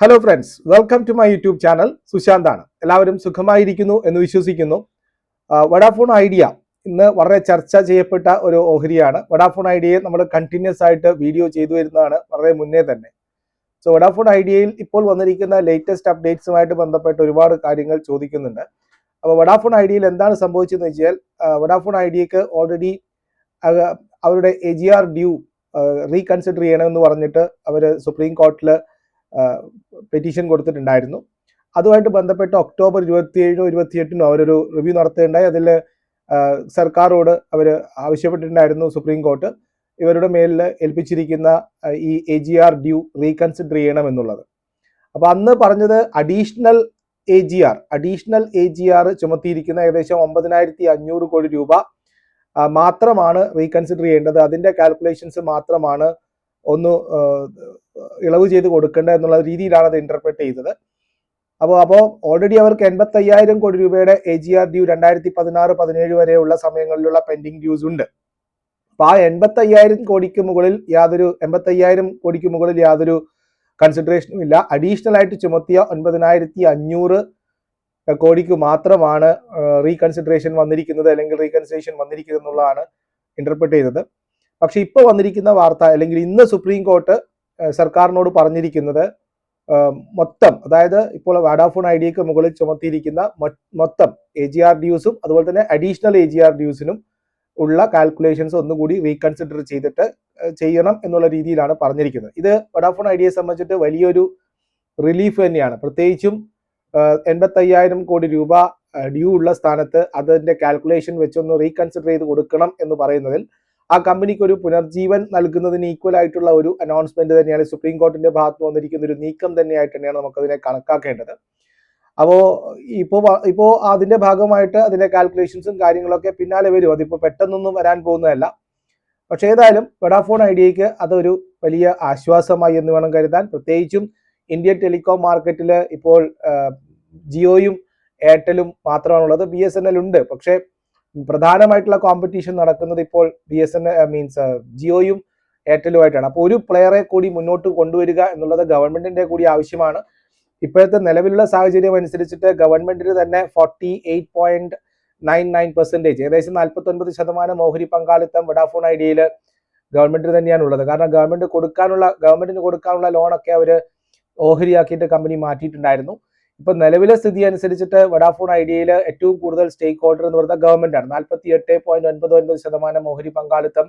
Hello friends welcome to my YouTube channel സുശാന്താണ് എല്ലാവരും സുഖമായിരിക്കുന്നു എന്ന് വിശ്വസിക്കുന്നു. വഡാഫോൺ ഐഡിയ ഇന്ന് വളരെ ചർച്ച ചെയ്യപ്പെട്ട ഒരു ഓഹരിയാണ്. വഡാഫോൺ ഐഡിയയെ നമ്മൾ കണ്ടിന്യൂസ് ആയിട്ട് വീഡിയോ ചെയ്തു വരുന്നതാണ് വളരെ മുന്നേ തന്നെ. സോ വഡാഫോൺ ഐഡിയയിൽ ഇപ്പോൾ വന്നിരിക്കുന്ന ലേറ്റസ്റ്റ് അപ്ഡേറ്റ്സുമായിട്ട് ബന്ധപ്പെട്ട് ഒരുപാട് കാര്യങ്ങൾ ചോദിക്കുന്നുണ്ട്. അപ്പോൾ വഡാഫോൺ ഐഡിയയിൽ എന്താണ് സംഭവിച്ചതെന്ന് വെച്ചാൽ വഡാഫോൺ ഐഡിയക്ക് ഓൾറെഡി അവരുടെ A G R due reconsider ചെയ്യണമെന്ന് പറഞ്ഞിട്ട് അവർ സുപ്രീം കോർട്ടിൽ പെറ്റീഷൻ കൊടുത്തിട്ടുണ്ടായിരുന്നു. അതുമായിട്ട് ബന്ധപ്പെട്ട് ഒക്ടോബർ ഇരുപത്തിയേഴിനോ ഇരുപത്തിയെട്ടിനോ അവരൊരു റിവ്യൂ നടത്തുകയുണ്ടായി. അതിൽ സർക്കാരോട് അവർ ആവശ്യപ്പെട്ടിട്ടുണ്ടായിരുന്നു സുപ്രീം കോർട്ട്. ഇവരുടെ മേലിൽ ഏൽപ്പിച്ചിരിക്കുന്ന ഈ A G R due reconsider ചെയ്യണം എന്നുള്ളത് അപ്പോൾ അന്ന് പറഞ്ഞത് additional A G R additional A G R ചുമത്തിയിരിക്കുന്ന ഏകദേശം ഒമ്പതിനായിരത്തി അഞ്ഞൂറ് കോടി രൂപ മാത്രമാണ് റീകൺസിഡർ ചെയ്യേണ്ടത്. അതിന്റെ കാൽക്കുലേഷൻസ് മാത്രമാണ് ഒന്ന് ഇളവ് ചെയ്ത് കൊടുക്കേണ്ടത് എന്നുള്ള രീതിയിലാണ് അത് ഇന്റർപ്രറ്റ് ചെയ്തത്. അപ്പോൾ അപ്പോൾ ഓൾറെഡി അവർക്ക് എൺപത്തയ്യായിരം കോടി രൂപയുടെ എ ജി ആർ ഡ്യൂ രണ്ടായിരത്തി പതിനാറ് പതിനേഴ് വരെയുള്ള സമയങ്ങളിലുള്ള പെൻഡിങ് ഡ്യൂസ് ഉണ്ട്. അപ്പോൾ ആ എൺപത്തയ്യായിരം കോടിക്ക് മുകളിൽ യാതൊരു എൺപത്തയ്യായിരം കോടിക്ക് മുകളിൽ യാതൊരു കൺസിഡറേഷനും ഇല്ല. അഡീഷണൽ ആയിട്ട് ചുമത്തിയ ഒൻപതിനായിരത്തി അഞ്ഞൂറ് കോടിക്ക് മാത്രമാണ് റീകൺസിഡറേഷൻ വന്നിരിക്കുന്നത് അല്ലെങ്കിൽ റീകൺസിഡറേഷൻ വന്നിരിക്കുന്നത് എന്നുള്ളതാണ് ഇന്റർപ്രറ്റ് ചെയ്തത്. പക്ഷെ ഇപ്പോൾ വന്നിരിക്കുന്ന വാർത്ത അല്ലെങ്കിൽ ഇന്ന് സുപ്രീം കോർട്ട് സർക്കാരിനോട് പറഞ്ഞിരിക്കുന്നത് മൊത്തം അതായത് ഇപ്പോൾ വാഡാഫോൺ ഐ ഡിക്ക് മുകളിൽ ചുമത്തിയിരിക്കുന്ന മൊത്തം എ ജി ആർ ഡ്യൂസും അതുപോലെ തന്നെ അഡീഷണൽ എ ജി ആർ ഡ്യൂസിനും ഉള്ള കാൽക്കുലേഷൻസ് ഒന്നുകൂടി റീകൺസിഡർ ചെയ്തിട്ട് ചെയ്യണം എന്നുള്ള രീതിയിലാണ് പറഞ്ഞിരിക്കുന്നത്. ഇത് വഡാഫോൺ ഐഡിയയെ സംബന്ധിച്ചിട്ട് വലിയൊരു റിലീഫ് തന്നെയാണ്. പ്രത്യേകിച്ചും എൺപത്തയ്യായിരം കോടി രൂപ ഡ്യൂ ഉള്ള സ്ഥാനത്ത് അതിന്റെ കാൽക്കുലേഷൻ വെച്ചൊന്ന് റീകൺസിഡർ ചെയ്ത് കൊടുക്കണം എന്ന് പറയുന്നതിൽ ആ കമ്പനിക്ക് ഒരു പുനർജീവൻ നൽകുന്നതിന് ഈക്വൽ ആയിട്ടുള്ള ഒരു അനൗൺസ്മെന്റ് തന്നെയാണ് സുപ്രീം കോർട്ടിന്റെ ഭാഗത്ത് വന്നിരിക്കുന്ന ഒരു നീക്കം തന്നെയായിട്ട് തന്നെയാണ് നമുക്കതിനെ കണക്കാക്കേണ്ടത്. അപ്പോൾ ഇപ്പോ ഇപ്പോ അതിന്റെ ഭാഗമായിട്ട് അതിന്റെ കാൽക്കുലേഷൻസും കാര്യങ്ങളൊക്കെ പിന്നാലെ വരും. അതിപ്പോൾ പെട്ടെന്നൊന്നും വരാൻ പോകുന്നതല്ല. പക്ഷേ ഏതായാലും വഡാഫോൺ ഐഡിയക്ക് അതൊരു വലിയ ആശ്വാസമായി എന്ന് വേണം കരുതാൻ. പ്രത്യേകിച്ചും ഇന്ത്യൻ ടെലികോം മാർക്കറ്റിൽ ഇപ്പോൾ ജിയോയും എയർടെലും മാത്രമാണുള്ളത്. ബി എസ് എൻ എൽ ഉണ്ട്. പക്ഷേ പ്രധാനമായിട്ടുള്ള കോമ്പറ്റീഷൻ നടക്കുന്നത് ഇപ്പോൾ ബി എസ് എൻ മീൻസ് ജിയോയും എയർടെലുമായിട്ടാണ് അപ്പോൾ ഒരു പ്ലെയറെ കൂടി മുന്നോട്ട് കൊണ്ടുവരിക എന്നുള്ളത് ഗവൺമെന്റിന്റെ കൂടി ആവശ്യമാണ്. ഇപ്പോഴത്തെ നിലവിലുള്ള സാഹചര്യം അനുസരിച്ചിട്ട് ഗവൺമെന്റിന് തന്നെ forty eight point nine nine percentage ഏകദേശം നാൽപ്പത്തി ഒൻപത് ശതമാനം ഓഹരി പങ്കാളിത്തം വിഡാഫോൺ ഐഡിയയിൽ ഗവൺമെന്റിന് തന്നെയാണ് ഉള്ളത്. കാരണം ഗവൺമെന്റ് കൊടുക്കാനുള്ള ഗവൺമെന്റിന് കൊടുക്കാനുള്ള ലോണൊക്കെ അവർ ഓഹരിയാക്കിയിട്ട് കമ്പനി മാറ്റിയിട്ടുണ്ടായിരുന്നു. ഇപ്പൊ നിലവിലെ സ്ഥിതി അനുസരിച്ചിട്ട് വഡാഫോൺ ഐഡിയയിൽ ഏറ്റവും കൂടുതൽ സ്റ്റേക്ക് ഹോൾഡർ എന്ന് പറയുന്നത് ഗവൺമെന്റ് ആണ്. നാൽപ്പത്തി എട്ട് പോയിന്റ് ഒൻപത് ഒൻപത് ശതമാനം ഓഹരി പങ്കാളിത്തം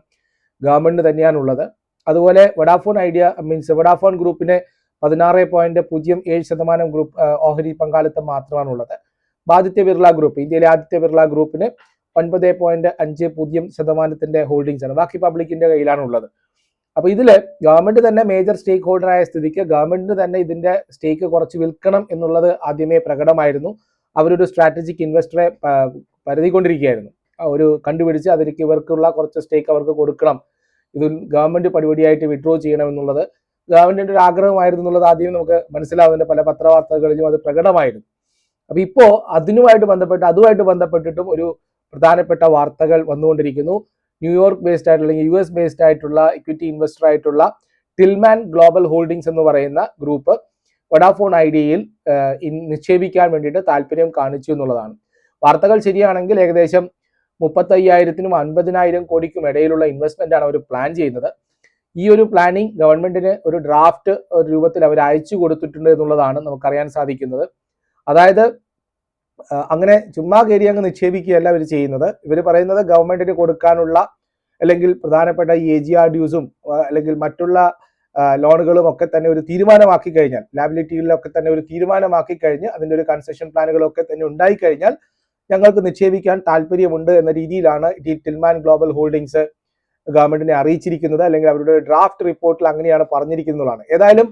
ഗവൺമെന്റ് തന്നെയാണ് ഉള്ളത് അതുപോലെ വഡാഫോൺ ഐഡിയ മീൻസ് വഡാഫോൺ ഗ്രൂപ്പിന് പതിനാറ് പോയിന്റ് പൂജ്യം ഏഴ് ശതമാനം ഗ്രൂപ്പ് ഓഹരി പങ്കാളിത്തം മാത്രമാണ് ഉള്ളത് ആദിത്യ ബിർള ഗ്രൂപ്പ് ഇന്ത്യയിലെ ആദിത്യ ബിർള ഗ്രൂപ്പിന് ഒൻപത് പോയിന്റ് അഞ്ച് പൂജ്യം ശതമാനത്തിന്റെ ഹോൾഡിംഗ്സ് ആണ്. ബാക്കി പബ്ലിക്കിന്റെ കയ്യിലാണ് ഉള്ളത് അപ്പൊ ഇതിൽ ഗവൺമെന്റ് തന്നെ മേജർ സ്റ്റേക്ക് ഹോൾഡർ ആയ സ്ഥിതിക്ക് ഗവൺമെന്റിന് തന്നെ ഇതിന്റെ സ്റ്റേക്ക് കുറച്ച് വിൽക്കണം എന്നുള്ളത് ആദ്യമേ പ്രകടമായിരുന്നു. അവരൊരു സ്ട്രാറ്റജിക് ഇൻവെസ്റ്ററെ പരതിക്കൊണ്ടിരിക്കുകയായിരുന്നു. കൊണ്ടിരിക്കുകയായിരുന്നു ഒരു കണ്ടുപിടിച്ച് അതിലേക്ക് ഇവർക്കുള്ള കുറച്ച് സ്റ്റേക്ക് അവർക്ക് കൊടുക്കണം. ഇത് ഗവൺമെന്റ് പടിപടിയായിട്ട് വിഡ്രോ ചെയ്യണം എന്നുള്ളത് ഗവൺമെന്റിന്റെ ഒരു ആഗ്രഹമായിരുന്നു എന്നുള്ളത് ആദ്യം നമുക്ക് മനസ്സിലാവുന്നുണ്ട്. പല പത്രവാർത്തകളിലും അത് പ്രകടമായിരുന്നു. അപ്പൊ ഇപ്പോ അതിനുമായിട്ട് ബന്ധപ്പെട്ട് അതുമായിട്ട് ബന്ധപ്പെട്ടിട്ടും ഒരു പ്രധാനപ്പെട്ട വാർത്തകൾ വന്നുകൊണ്ടിരിക്കുന്നു. ന്യൂയോർക്ക് ബേസ്ഡ് ആയിട്ടുള്ള അല്ലെങ്കിൽ യു എസ് ബേസ്ഡ് ആയിട്ടുള്ള ഇക്വിറ്റി ഇൻവെസ്റ്റർ ആയിട്ടുള്ള ടിൽമാൻ ഗ്ലോബൽ ഹോൾഡിംഗ്സ് എന്ന് പറയുന്ന ഗ്രൂപ്പ് വഡാഫോൺ ഐഡിയയിൽ നിക്ഷേപിക്കാൻ വേണ്ടിയിട്ട് താല്പര്യം കാണിച്ചു എന്നുള്ളതാണ്. വാർത്തകൾ ശരിയാണെങ്കിൽ ഏകദേശം മുപ്പത്തയ്യായിരത്തിനും അൻപതിനായിരം കോടിക്കും ഇടയിലുള്ള ഇൻവെസ്റ്റ്മെന്റ് ആണ് അവർ പ്ലാൻ ചെയ്യുന്നത്. ഈ ഒരു പ്ലാനിങ് ഗവൺമെന്റിന് ഒരു ഡ്രാഫ്റ്റ് രൂപത്തിൽ അവർ അയച്ചു കൊടുത്തിട്ടുണ്ട് എന്നുള്ളതാണ് നമുക്കറിയാൻ സാധിക്കുന്നത്. അതായത് അങ്ങനെ ചുമ്മാ കയറി അങ്ങ് നിക്ഷേപിക്കുകയല്ല ഇവർ ചെയ്യുന്നത്. ഇവർ പറയുന്നത് ഗവൺമെന്റിന് കൊടുക്കാനുള്ള അല്ലെങ്കിൽ പ്രധാനപ്പെട്ട ഈ എ ജി ആർ ഡ്യൂസും അല്ലെങ്കിൽ മറ്റുള്ള ലോണുകളും ഒക്കെ തന്നെ ഒരു തീരുമാനമാക്കി കഴിഞ്ഞാൽ ലാബിലിറ്റികളിലൊക്കെ തന്നെ ഒരു തീരുമാനമാക്കി കഴിഞ്ഞ് അതിന്റെ ഒരു കൺസെഷൻ പ്ലാനുകളൊക്കെ തന്നെ ഉണ്ടായി കഴിഞ്ഞാൽ ഞങ്ങൾക്ക് നിക്ഷേപിക്കാൻ താല്പര്യമുണ്ട് എന്ന രീതിയിലാണ് ഈ ടിൽമാൻ ഗ്ലോബൽ ഹോൾഡിംഗ്സ് ഗവൺമെന്റിനെ അറിയിച്ചിരിക്കുന്നത് അല്ലെങ്കിൽ അവരുടെ ഡ്രാഫ്റ്റ് റിപ്പോർട്ടിൽ അങ്ങനെയാണ് പറഞ്ഞിരിക്കുന്നതാണ്. ഏതായാലും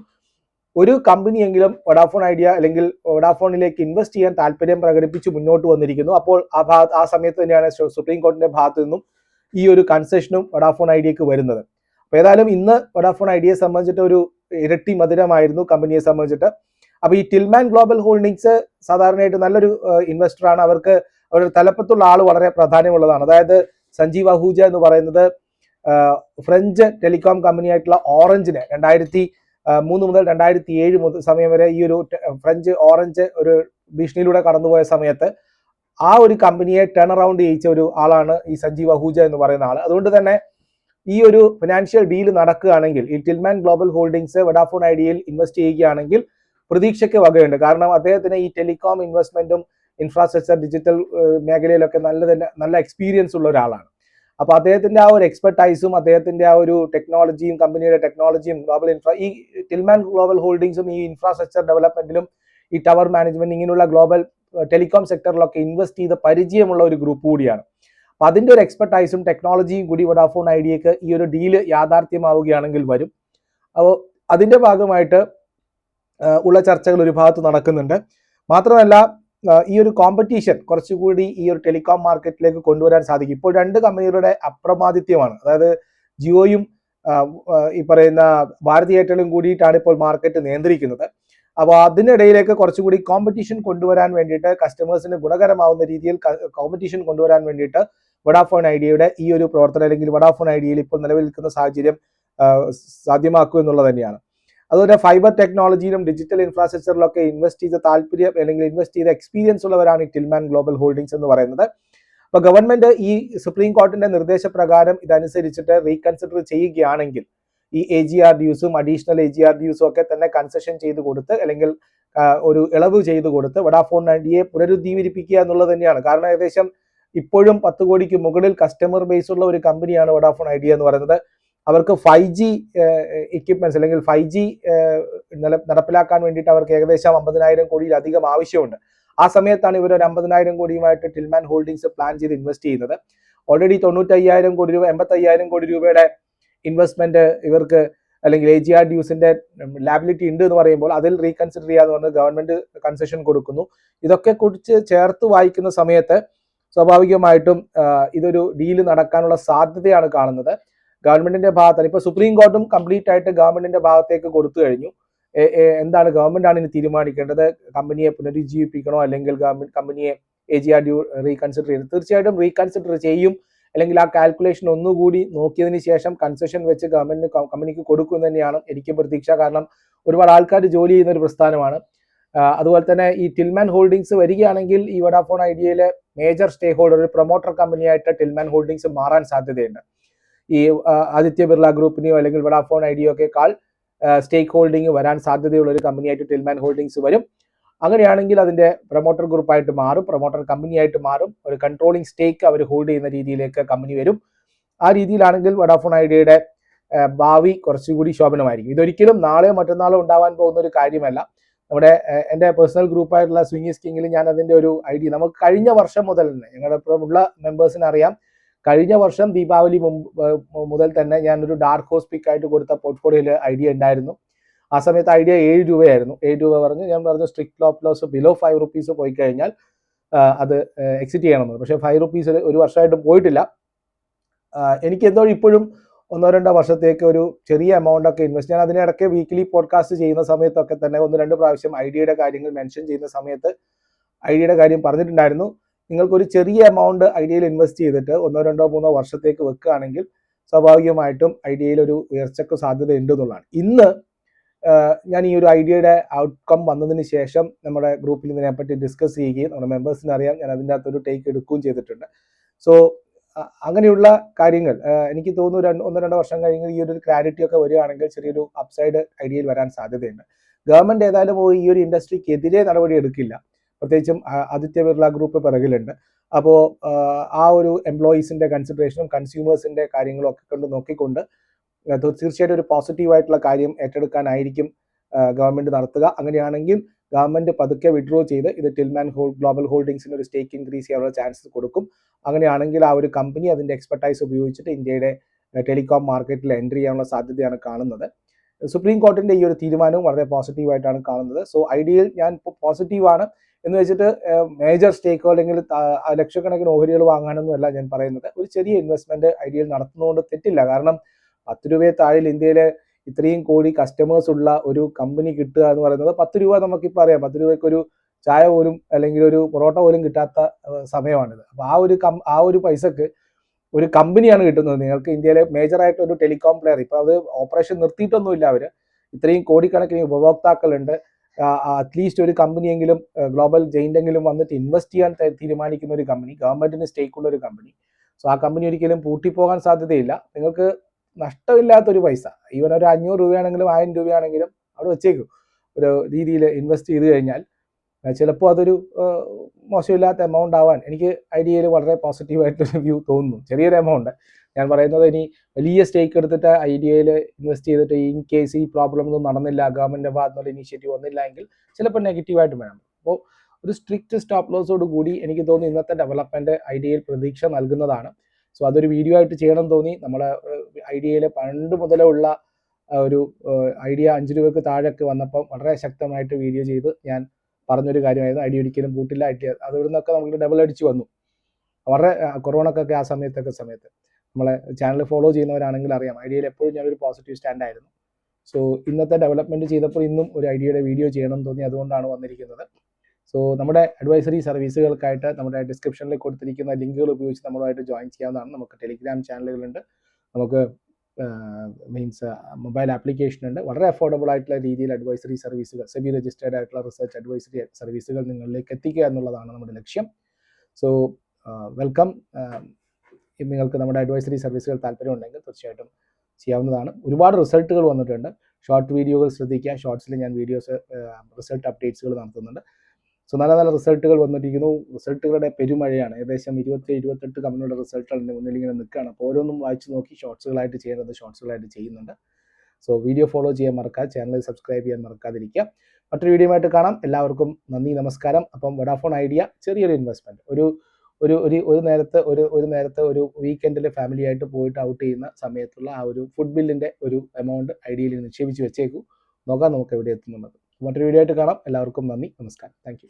ഒരു കമ്പനിയെങ്കിലും വഡാഫോൺ ഐഡിയ അല്ലെങ്കിൽ വഡാഫോണിലേക്ക് ഇൻവെസ്റ്റ് ചെയ്യാൻ താല്പര്യം പ്രകടിപ്പിച്ച് മുന്നോട്ട് വന്നിരിക്കുന്നു. അപ്പോൾ ആ ഭാഗത്ത് ആ സമയത്ത് തന്നെയാണ് സുപ്രീം കോടതിന്റെ ഭാഗത്തു നിന്നും ഈ ഒരു കൺസെഷനും വഡാഫോൺ ഐഡിയക്ക് വരുന്നത്. അപ്പോൾ ഏതായാലും ഇന്ന് വഡാഫോൺ ഐഡിയയെ സംബന്ധിച്ചിട്ട് ഒരു ഇരട്ടി മധുരമായിരുന്നു കമ്പനിയെ സംബന്ധിച്ചിട്ട്. അപ്പോൾ ഈ ടിൽമാൻ ഗ്ലോബൽ ഹോൾഡിംഗ്സ് സാധാരണയായിട്ട് നല്ലൊരു ഇൻവെസ്റ്ററാണ്. അവർക്ക് അവരുടെ തലപ്പത്തുള്ള ആൾ വളരെ പ്രാധാന്യമുള്ളതാണ്. അതായത് സഞ്ജീവ് അഹൂജ എന്ന് പറയുന്നത് ഫ്രഞ്ച് ടെലികോം കമ്പനിയായിട്ടുള്ള ഓറഞ്ചിനെ രണ്ടായിരത്തി മൂന്ന് മുതൽ രണ്ടായിരത്തി ഏഴ് മുതൽ സമയം വരെ ഈ ഒരു ഫ്രഞ്ച് ഓറഞ്ച് ഒരു ഭീഷണിയിലൂടെ കടന്നുപോയ സമയത്ത് ആ ഒരു കമ്പനിയെ ടേൺ അറൗണ്ട് ചെയ്യിച്ച ഒരു ആളാണ് ഈ സഞ്ജീവ് അഹൂജ എന്ന് പറയുന്ന ആൾ അതുകൊണ്ട് തന്നെ ഈ ഒരു ഫിനാൻഷ്യൽ ഡീൽ നടക്കുകയാണെങ്കിൽ ഈ ടിൽമാൻ ഗ്ലോബൽ ഹോൾഡിംഗ്സ് വഡാഫോൺ ഐഡിയയിൽ ഇൻവെസ്റ്റ് ചെയ്യുകയാണെങ്കിൽ പ്രതീക്ഷയ്ക്ക് വകയുണ്ട്. കാരണം അദ്ദേഹത്തിന് ഈ ടെലികോം ഇൻവെസ്റ്റ്മെന്റും ഇൻഫ്രാസ്ട്രക്ചർ ഡിജിറ്റൽ മേഖലയിലൊക്കെ നല്ല തന്നെ നല്ല എക്സ്പീരിയൻസ് ഉള്ള ഒരാളാണ്. അപ്പൊ അദ്ദേഹത്തിന്റെ ആ ഒരു എക്സ്പെർട്ടൈസും അദ്ദേഹത്തിന്റെ ആ ഒരു ടെക്നോളജിയും കമ്പനിയുടെ ടെക്നോളജിയും ഗ്ലോബൽ ഇൻഫ്രാ ഈ ടിൽമാൻ ഗ്ലോബൽ ഹോൾഡിംഗ്സും ഈ ഇൻഫ്രാസ്ട്രക്ചർ ഡെവലപ്മെന്റിലും ഈ ടവർ മാനേജ്മെന്റ് ഇങ്ങനെയുള്ള ഗ്ലോബൽ ടെലികോം സെക്ടറിലൊക്കെ ഇൻവെസ്റ്റ് ചെയ്ത പരിചയമുള്ള ഒരു ഗ്രൂപ്പ് കൂടിയാണ്. അപ്പൊ അതിന്റെ ഒരു എക്സ്പെർട്ടൈസും ടെക്നോളജിയും കൂടി വഡാഫോൺ ഐഡിയക്ക് ഈ ഒരു ഡീൽ യാഥാർത്ഥ്യമാവുകയാണെങ്കിൽ വരും. അപ്പോൾ അതിന്റെ ഭാഗമായിട്ട് ഉള്ള ചർച്ചകൾ ഒരു ഭാഗത്ത് നടക്കുന്നുണ്ട്. മാത്രമല്ല ഈ ഒരു കോമ്പറ്റീഷൻ കുറച്ചുകൂടി ഈ ഒരു ടെലികോം മാർക്കറ്റിലേക്ക് കൊണ്ടുവരാൻ സാധിക്കും. ഇപ്പോൾ രണ്ട് കമ്പനികളുടെ അപ്രമാദിത്യമാണ്. അതായത് ജിയോയും ഈ പറയുന്ന ഭാരതി എയർടെലും കൂടിയിട്ടാണ് ഇപ്പോൾ മാർക്കറ്റ് നിയന്ത്രിക്കുന്നത്. അപ്പോൾ അതിനിടയിലേക്ക് കുറച്ചുകൂടി കോമ്പറ്റീഷൻ കൊണ്ടുവരാൻ വേണ്ടിയിട്ട് കസ്റ്റമേഴ്സിന് ഗുണകരമാവുന്ന രീതിയിൽ കോമ്പറ്റീഷൻ കൊണ്ടുവരാൻ വേണ്ടിയിട്ട് വഡാഫോൺ ഐഡിയയുടെ ഈ ഒരു പ്രവർത്തനം അല്ലെങ്കിൽ വഡാഫോൺ ഐഡിയയിൽ ഇപ്പോൾ നിലവിൽ സാഹചര്യം സാധ്യമാക്കുക എന്നുള്ളത് തന്നെയാണ്. അതുപോലെ ഫൈബർ ടെക്നോളജിയിലും ഡിജിറ്റൽ ഇൻഫ്രാസ്ട്രക്ചറിലൊക്കെ ഇൻവെസ്റ്റ് ചെയ്ത താല്പര്യം അല്ലെങ്കിൽ ഇൻവെസ്റ്റ് ചെയ്ത എക്സ്പീരിയൻസ് ഉള്ളവരാണ് ഈ ടിൽമാൻ ഗ്ലോബൽ ഹോൾഡിംഗ്സ് എന്ന് പറയുന്നത്. അപ്പോൾ ഗവൺമെന്റ് ഈ സുപ്രീം കോർട്ടിന്റെ നിർദ്ദേശപ്രകാരം ഇതനുസരിച്ചിട്ട് റീകൺസിഡർ ചെയ്യുകയാണെങ്കിൽ ഈ എ ജി ആർ ഡ്യൂസും അഡീഷണൽ എ ജി ആർ ഡ്യൂസും ഒക്കെ തന്നെ കൺസെഷൻ ചെയ്ത് കൊടുത്ത് അല്ലെങ്കിൽ ഒരു ഇളവ് ചെയ്ത് കൊടുത്ത് വഡാഫോൺ ഐഡിയെ പുനരുദ്ധീകരിപ്പിക്കുക എന്നുള്ളത് തന്നെയാണ്. കാരണം ഏകദേശം ഇപ്പോഴും പത്ത് കോടിക്ക് മുകളിൽ കസ്റ്റമർ ബേസ് ഉള്ള ഒരു കമ്പനിയാണ് വഡാഫോൺ ഐഡിയ എന്ന് പറയുന്നത്. അവർക്ക് ഫൈവ് ജി എക്യുപ്മെന്റ്സ് അല്ലെങ്കിൽ ഫൈവ് ജി നടപ്പിലാക്കാൻ വേണ്ടിയിട്ട് അവർക്ക് ഏകദേശം അമ്പതിനായിരം കോടിയിലധികം ആവശ്യമുണ്ട്. ആ സമയത്താണ് ഇവർ ഒരു അമ്പതിനായിരം കോടിയുമായിട്ട് ടിൽമാൻ ഹോൾഡിങ്സ് പ്ലാൻ ചെയ്ത് ഇൻവെസ്റ്റ് ചെയ്യുന്നത്. ഓൾറെഡി തൊണ്ണൂറ്റയ്യായിരം കോടി രൂപ എൺപത്തയ്യായിരം കോടി രൂപയുടെ ഇൻവെസ്റ്റ്മെന്റ് ഇവർക്ക് അല്ലെങ്കിൽ എ ജി ആർ ഡ്യൂസിന്റെ ലാബിലിറ്റി ഉണ്ട് എന്ന് പറയുമ്പോൾ അതിൽ റീകൺസിഡർ ചെയ്യാന്ന് പറഞ്ഞ് ഗവൺമെന്റ് കൺസെഷൻ കൊടുക്കുന്നു. ഇതൊക്കെ കുറിച്ച് ചേർത്ത് വായിക്കുന്ന സമയത്ത് സ്വാഭാവികമായിട്ടും ഇതൊരു ഡീൽ നടക്കാനുള്ള സാധ്യതയാണ് കാണുന്നത്. ഗവൺമെന്റിന്റെ ഭാഗത്താണ് ഇപ്പൊ സുപ്രീം കോടതിയും കംപ്ലീറ്റ് ആയിട്ട് ഗവൺമെന്റിന്റെ ഭാഗത്തേക്ക് കൊടുത്തു കഴിഞ്ഞു. എന്താണ് ഗവൺമെന്റ് ആണ് ഇനി തീരുമാനിക്കേണ്ടത്? കമ്പനിയെ പുനരുജ്ജീവിപ്പിക്കണോ? അല്ലെങ്കിൽ ഗവൺമെന്റ് കമ്പനിയെ A G R D reconsider ചെയ്ത് തീർച്ചയായിട്ടും റീകൺസിഡർ ചെയ്യും. അല്ലെങ്കിൽ ആ കാൽക്കുലേഷൻ ഒന്നുകൂടി നോക്കിയതിന് ശേഷം കൺസെഷൻ വെച്ച് ഗവൺമെന്റിന് കമ്പനിക്ക് കൊടുക്കും തന്നെയാണ് എനിക്ക് പ്രതീക്ഷ. കാരണം ഒരുപാട് ആൾക്കാർ ജോലി ചെയ്യുന്ന ഒരു പ്രസ്ഥാനമാണ്. അതുപോലെ തന്നെ ഈ ടിൽമാൻ ഹോൾഡിംഗ്സ് വരികയാണെങ്കിൽ ഈ വഡാഫോൺ ഐഡിയയിലെ മേജർ സ്റ്റേക്ക് ഹോൾഡർ ഒരു പ്രൊമോട്ടർ കമ്പനിയായിട്ട് ടിൽമാൻ ഹോൾഡിംഗ്സ് മാറാൻ സാധ്യതയുണ്ട്. ഈ ആദിത്യ ബിർള ഗ്രൂപ്പിനെയോ അല്ലെങ്കിൽ വഡാഫോൺ ഐഡിയോ കാൾ സ്റ്റേക്ക് ഹോൾഡിംഗ് വരാൻ സാധ്യതയുള്ള ഒരു കമ്പനിയായിട്ട് ടിൽമാൻ ഹോൾഡിംഗ്സ് വരും. അങ്ങനെയാണെങ്കിൽ അതിന്റെ പ്രൊമോട്ടർ ഗ്രൂപ്പായിട്ട് മാറും. പ്രൊമോട്ടർ കമ്പനിയായിട്ട് മാറും. ഒരു കൺട്രോളിംഗ് സ്റ്റേക്ക് അവർ ഹോൾഡ് ചെയ്യുന്ന രീതിയിലേക്ക് കമ്പനി വരും. ആ രീതിയിലാണെങ്കിൽ വഡാഫോൺ ഐഡിയയുടെ ഭാവി കുറച്ചുകൂടി ശോഭനമായിരിക്കും. ഇതൊരിക്കലും നാളെയോ മറ്റന്നാളോ ഉണ്ടാവാൻ പോകുന്ന ഒരു കാര്യമല്ല. നമ്മുടെ എന്റെ പേഴ്സണൽ ഗ്രൂപ്പായിട്ടുള്ള സ്വിംഗിസ് സ്കിങ്ങിൽ ഞാൻ അതിന്റെ ഒരു ഐഡിയ നമുക്ക് കഴിഞ്ഞ വർഷം മുതൽ തന്നെ ഞങ്ങളുടെ ഉള്ള മെമ്പേഴ്സിന് അറിയാം കഴിഞ്ഞ വർഷം ദീപാവലി മുതൽ തന്നെ ഞാൻ ഒരു ഡാർക്ക് ഹോസ് പിക്ക് ആയിട്ട് കൊടുത്ത പോർട്ട്ഫോളിയോയിൽ ഐഡിയ ഉണ്ടായിരുന്നു. ആ സമയത്ത് ഐഡിയ ഏഴ് രൂപയായിരുന്നു. ഏഴ് രൂപ പറഞ്ഞു ഞാൻ പറഞ്ഞു സ്ട്രിക്ട് ലോപ്പ് ലോസ് ബിലോ ഫൈവ് റുപ്പീസ് പോയി കഴിഞ്ഞാൽ അത് എക്സിറ്റ് ചെയ്യണമെന്ന്. പക്ഷേ ഫൈവ് റുപ്പീസ് ഒരു വർഷമായിട്ട് പോയിട്ടില്ല. എനിക്ക് എന്തോ ഇപ്പോഴും ഒന്നോ രണ്ടോ വർഷത്തേക്ക് ഒരു ചെറിയ എമൗണ്ട് ഒക്കെ ഇൻവെസ്റ്റ് ഞാൻ അതിനിടയ്ക്ക് വീക്കിലി പോഡ്കാസ്റ്റ് ചെയ്യുന്ന സമയത്തൊക്കെ തന്നെ ഒന്ന് രണ്ട് പ്രാവശ്യം ഐഡിയയുടെ കാര്യങ്ങൾ മെൻഷൻ ചെയ്യുന്ന സമയത്ത് ഐഡിയയുടെ കാര്യം പറഞ്ഞിട്ടുണ്ടായിരുന്നു. നിങ്ങൾക്കൊരു ചെറിയ എമൗണ്ട് ഐഡിയയിൽ ഇൻവെസ്റ്റ് ചെയ്തിട്ട് ഒന്നോ രണ്ടോ മൂന്നോ വർഷത്തേക്ക് വെക്കുകയാണെങ്കിൽ സ്വാഭാവികമായിട്ടും ഐഡിയയിൽ ഒരു ഉയർച്ചക്ക് സാധ്യത ഉണ്ട് എന്നുള്ളതാണ്. ഇന്ന് ഞാൻ ഈ ഒരു ഐഡിയയുടെ ഔട്ട്കം വന്നതിന് ശേഷം നമ്മുടെ ഗ്രൂപ്പിൽ ഇതിനെപ്പറ്റി ഡിസ്കസ് ചെയ്യുകയും നമ്മുടെ മെമ്പേഴ്സിന് അറിയാം ഞാൻ അതിന്റെ അകത്തൊരു ടേക്ക് എടുക്കുകയും ചെയ്തിട്ടുണ്ട്. സോ അങ്ങനെയുള്ള കാര്യങ്ങൾ എനിക്ക് തോന്നുന്നു രണ്ട് ഒന്ന് രണ്ട് വർഷം കഴിഞ്ഞ് ഈ ഒരു ക്ലാരിറ്റി ഒക്കെ വരികയാണെങ്കിൽ ചെറിയൊരു അപ്സൈഡ് ഐഡിയയിൽ വരാൻ സാധ്യതയുണ്ട്. ഗവൺമെന്റ് ഏതായാലും ഈ ഒരു ഇൻഡസ്ട്രിക്ക് എതിരെ നടപടി എടുക്കില്ല. പ്രത്യേകിച്ചും ആദിത്യ ബിർള ഗ്രൂപ്പ് പിറകിലുണ്ട്. അപ്പോൾ ആ ഒരു എംപ്ലോയീസിന്റെ കൺസിഡറേഷനും കൺസ്യൂമേഴ്സിന്റെ കാര്യങ്ങളും ഒക്കെ കൊണ്ട് നോക്കിക്കൊണ്ട് തീർച്ചയായിട്ടും ഒരു പോസിറ്റീവായിട്ടുള്ള കാര്യം ഏറ്റെടുക്കാനായിരിക്കും ഗവൺമെന്റ് നടത്തുക. അങ്ങനെയാണെങ്കിൽ ഗവൺമെന്റ് പതുക്കെ വിഡ്രോ ചെയ്ത് ഇത് ടിൽമാൻ ഹോൾ ഗ്ലോബൽ ഹോൾഡിംഗ്സിന് ഒരു സ്റ്റേക്ക് ഇൻക്രീസ് ചെയ്യാനുള്ള ചാൻസ് കൊടുക്കും. അങ്ങനെയാണെങ്കിൽ ആ ഒരു കമ്പനി അതിന്റെ എക്സ്പെർട്ടൈസ് ഉപയോഗിച്ചിട്ട് ഇന്ത്യയുടെ ടെലികോം മാർക്കറ്റിൽ എൻട്രി ചെയ്യാനുള്ള സാധ്യതയാണ് കാണുന്നത്. സുപ്രീം കോർട്ടിന്റെ ഈ ഒരു തീരുമാനവും വളരെ പോസിറ്റീവായിട്ടാണ് കാണുന്നത്. സോ ഐഡിയയിൽ ഞാൻ പോസിറ്റീവാണ് എന്ന് വെച്ചിട്ട് മേജർ സ്റ്റേക്കോ അല്ലെങ്കിൽ ലക്ഷക്കണക്കിന് ഓഹരികൾ വാങ്ങാനൊന്നുമല്ല ഞാൻ പറയുന്നത്. ഒരു ചെറിയ ഇൻവെസ്റ്റ്മെന്റ് ഐഡിയയിൽ നടത്തുന്നതുകൊണ്ട് തെറ്റില്ല. കാരണം പത്ത് രൂപയെ താഴെ ഇന്ത്യയിലെ ഇത്രയും കോടി കസ്റ്റമേഴ്സ് ഉള്ള ഒരു കമ്പനി കിട്ടുക എന്ന് പറയുന്നത് പത്ത് രൂപ നമുക്കിപ്പോൾ അറിയാം. പത്ത് രൂപയ്ക്ക് ഒരു ചായ പോലും അല്ലെങ്കിൽ ഒരു പൊറോട്ട പോലും കിട്ടാത്ത സമയമാണിത്. അപ്പോൾ ആ ഒരു കം ആ ഒരു പൈസക്ക് ഒരു കമ്പനിയാണ് കിട്ടുന്നത്. നിങ്ങൾക്ക് ഇന്ത്യയിലെ മേജർ ആയിട്ട് ഒരു ടെലികോം പ്ലെയർ ഇപ്പോൾ അത് ഓപ്പറേഷൻ നിർത്തിയിട്ടൊന്നുമില്ല അവർ ഇത്രയും കോടിക്കണക്കിന് ഉപഭോക്താക്കളുണ്ട്. അറ്റ്ലീസ്റ്റ് ഒരു കമ്പനിയെങ്കിലും ഗ്ലോബൽ ജയിന്റെങ്കിലും വന്നിട്ട് ഇൻവെസ്റ്റ് ചെയ്യാൻ തീരുമാനിക്കുന്ന ഒരു കമ്പനി ഗവൺമെന്റിന് സ്റ്റേക്ക് ഉള്ള ഒരു കമ്പനി. സോ ആ കമ്പനി ഒരിക്കലും പൂട്ടിപ്പോകാൻ സാധ്യതയില്ല. നിങ്ങൾക്ക് നഷ്ടമില്ലാത്തൊരു പൈസ. ഈവൻ ഒരു അഞ്ഞൂറ് രൂപയാണെങ്കിലും ആയിരം രൂപയാണെങ്കിലും അവിടെ വെച്ചേക്കും. ഒരു രീതിയിൽ ഇൻവെസ്റ്റ് ചെയ്ത് കഴിഞ്ഞാൽ. ചിലപ്പോൾ അതൊരു മോശമില്ലാത്ത എമൗണ്ട് ആവാൻ എനിക്ക് ഐഡിയയിൽ വളരെ പോസിറ്റീവായിട്ടൊരു വ്യൂ തോന്നുന്നു. ചെറിയൊരു എമൗണ്ട് ഞാൻ പറയുന്നത് ഇനി വലിയ സ്റ്റേക്ക് എടുത്തിട്ട് ഐഡിയയിൽ ഇൻവെസ്റ്റ് ചെയ്തിട്ട് ഇൻ കേസ് ഈ പ്രോബ്ലം ഒന്നും നടന്നില്ല ഗവൺമെന്റ് ഭാഗത്തുനിന്നുള്ള ഇനീഷ്യേറ്റീവ് വന്നില്ല എങ്കിൽ ചിലപ്പോൾ നെഗറ്റീവായിട്ട് വേണം അപ്പോൾ ഒരു സ്ട്രിക്റ്റ് സ്റ്റോപ്പ് ലോസോട് കൂടി എനിക്ക് തോന്നുന്നു ഇന്നത്തെ ഡെവലപ്മെന്റ് ഐഡിയയിൽ പ്രതീക്ഷ നൽകുന്നതാണ്. സോ അതൊരു വീഡിയോ ആയിട്ട് ചെയ്യണം തോന്നി. നമ്മുടെ ഐഡിയയിൽ പണ്ട് മുതലേ ഉള്ള ഒരു ഐഡിയ അഞ്ച് രൂപയ്ക്ക് താഴേക്ക് വന്നപ്പോൾ വളരെ ശക്തമായിട്ട് വീഡിയോ ചെയ്ത് ഞാൻ പറഞ്ഞൊരു കാര്യമായിരുന്നു. ഐഡിയ ഒരിക്കലും പൂട്ടില്ല അടി അത് നിന്നൊക്കെ നമുക്ക് ഡബിൾ അടിച്ച് വന്നു. വളരെ കൊറോണക്കൊക്കെ ആ സമയത്തൊക്കെ സമയത്ത്. നമ്മളെ ചാനൽ ഫോളോ ചെയ്യുന്നവരാണെങ്കിൽ അറിയാം. ഐഡിയയിൽ എപ്പോഴും ഞാനൊരു പോസിറ്റീവ് സ്റ്റാൻഡ് ആയിരുന്നു. സോ ഇന്നത്തെ ഡെവലപ്മെന്റ് ചെയ്തപ്പോൾ ഇന്നും ഒരു ഐഡിയയുടെ വീഡിയോ ചെയ്യണം തോന്നി. അതുകൊണ്ടാണ് വന്നിരിക്കുന്നത്. സോ നമ്മുടെ അഡ്വൈസറി സർവീസുകൾക്കായിട്ട് നമ്മുടെ ഡിസ്ക്രിപ്ഷനിൽ കൊടുത്തിരിക്കുന്ന ലിങ്കുകൾ ഉപയോഗിച്ച് നമ്മളുമായിട്ട് ജോയിൻ ചെയ്യാവുന്നതാണ്. നമുക്ക് ടെലിഗ്രാം ചാനലുകളുണ്ട് നമുക്ക് മീൻസ് മൊബൈൽ ആപ്ലിക്കേഷൻ ഉണ്ട്. വളരെ അഫോർഡബിൾ ആയിട്ടുള്ള രീതിയിൽ അഡ്വൈസറി സർവീസുകൾ സെബി രജിസ്റ്റേർഡ് ആയിട്ടുള്ള റിസർച്ച് അഡ്വൈസറി സർവീസുകൾ നിങ്ങളിലേക്ക് എത്തിക്കുക എന്നുള്ളതാണ് നമ്മുടെ ലക്ഷ്യം. സോ വെൽക്കം നിങ്ങൾക്ക് നമ്മുടെ അഡ്വൈസറി സർവീസുകൾ താല്പര്യമുണ്ടെങ്കിൽ തീർച്ചയായിട്ടും ചെയ്യാവുന്നതാണ്. ഒരുപാട് റിസൾട്ടുകൾ വന്നിട്ടുണ്ട്. ഷോർട്ട് വീഡിയോകൾ ശ്രദ്ധിക്കുക. ഷോർട്സിൽ ഞാൻ വീഡിയോസ് റിസൾട്ട് അപ്ഡേറ്റ്സുകൾ നടത്തുന്നുണ്ട്. സോ നല്ല നല്ല റിസൾട്ടുകൾ വന്നിരിക്കുന്നു. റിസൾട്ടുകളുടെ പെരുമഴയാണ്. ഏകദേശം ഇരുപത്തി ഇരുപത്തെട്ട് കമ്പനിയുടെ റിസൾട്ടുകൾ എന്റെ മുന്നിൽ ഇങ്ങനെ നിൽക്കുകയാണ്. അപ്പോൾ ഓരോന്നും വായിച്ചു നോക്കി ഷോർട്സുകളായിട്ട് ചെയ്യേണ്ടത് ഷോർട്സുകളായിട്ട് ചെയ്യുന്നുണ്ട്. സോ വീഡിയോ ഫോളോ ചെയ്യാൻ മറക്കാം ചാനൽ സബ്സ്ക്രൈബ് ചെയ്യാൻ മറക്കാതിരിക്കുക. മറ്റൊരു വീഡിയോയിട്ട് കാണാം. എല്ലാവർക്കും നന്ദി നമസ്കാരം. അപ്പം വഡാഫോൺ ഐഡിയ ചെറിയൊരു ഇൻവെസ്റ്റ്മെന്റ് ഒരു ഒരു ഒരു ഒരു നേരത്തെ ഒരു ഒരു നേരത്തെ ഒരു വീക്കെൻഡിൽ ഫാമിലി ആയിട്ട് പോയിട്ട് ഔട്ട് ചെയ്യുന്ന സമയത്തുള്ള ആ ഒരു ഫുഡ് ബില്ലിന്റെ ഒരു എമൗണ്ട് ഐഡിയയിൽ നിക്ഷേപിച്ച് വെച്ചേക്കൂ. നോക്കാം നമുക്ക് എവിടെ എത്തുന്നുള്ളത്. മറ്റൊരു വീഡിയോ ആയിട്ട് കാണാം. എല്ലാവർക്കും നന്ദി. നമസ്കാരം. താങ്ക്